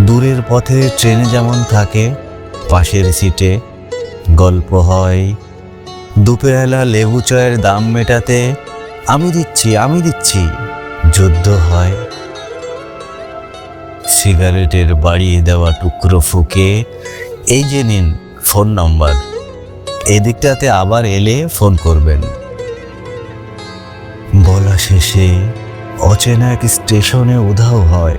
দূরের পথে ট্রেনে যেমন থাকে, পাশের সিটে গল্প হয়। দুপুরবেলা লেবু চয়ের দাম মেটাতে, আমি দিচ্ছি আমি দিচ্ছি যুদ্ধ হয়। সিগারেটের বাড়িয়ে দেওয়া টুকরো ফুকে, এই যে নিন ফোন নম্বর। এদিকটাতে আবার এলে ফোন করবেন। বলা শেষে অচেনা এক স্টেশনে উধাও হয়।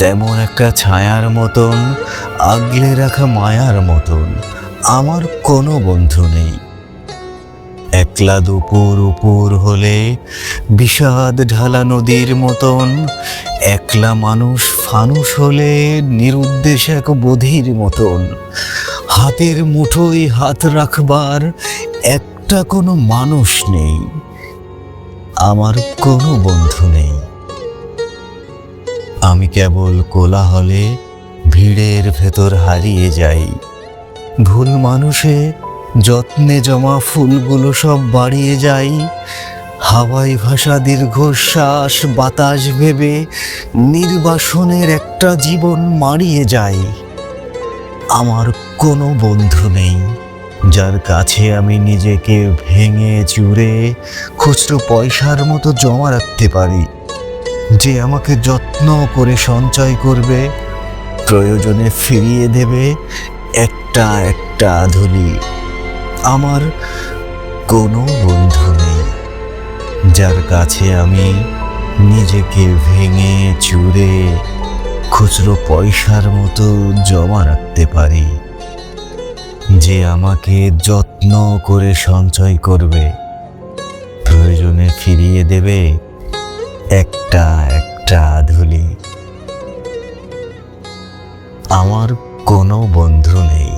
তেমন একটা ছায়ার মতন, আগলে রাখা মায়ার মতন আমার কোনো বন্ধু নেই। একলা দুপুর উপর হলে বিষাদ ঢালা নদীর মতন, একলা মানুষ ফানুষ হলে নিরুদ্দেশ এক বোধির মতন। হাতের মুঠোয় হাত রাখবার একটা কোনো মানুষ নেই, আমার কোনো বন্ধু নেই। কেবল কোলাহলে ভিড়ের ভেতর হারিয়ে যাই। ভুল মানুষে যত্নে জমা ফুলগুলো সব বাড়িয়ে যাই। হাওয়াই ভাষা দীর্ঘশ্বাস, বাতাস ভেবে নির্বাসনের একটা জীবন মারিয়ে যায় আমার কোনো বন্ধু নেই, যার কাছে আমি নিজেকে ভেঙে চুরে খুচরো পয়সার মতো জমা রাখতে পারি। যে আমাকে যত্ন করে সঞ্চয় করবে, প্রয়োজনে ফিরিয়ে দেবে একটা একটা ধুলি আমার কোনো বন্ধু নেই, যার কাছে আমি নিজেকে ভেঙে চুরে খুচরো পয়সার মতো জমা রাখতে পারি। যে আমাকে যত্ন করে সঞ্চয় করবে, প্রয়োজনে ফিরিয়ে দেবে একটা একটা ধুলি আমার কোনো বন্ধু নেই।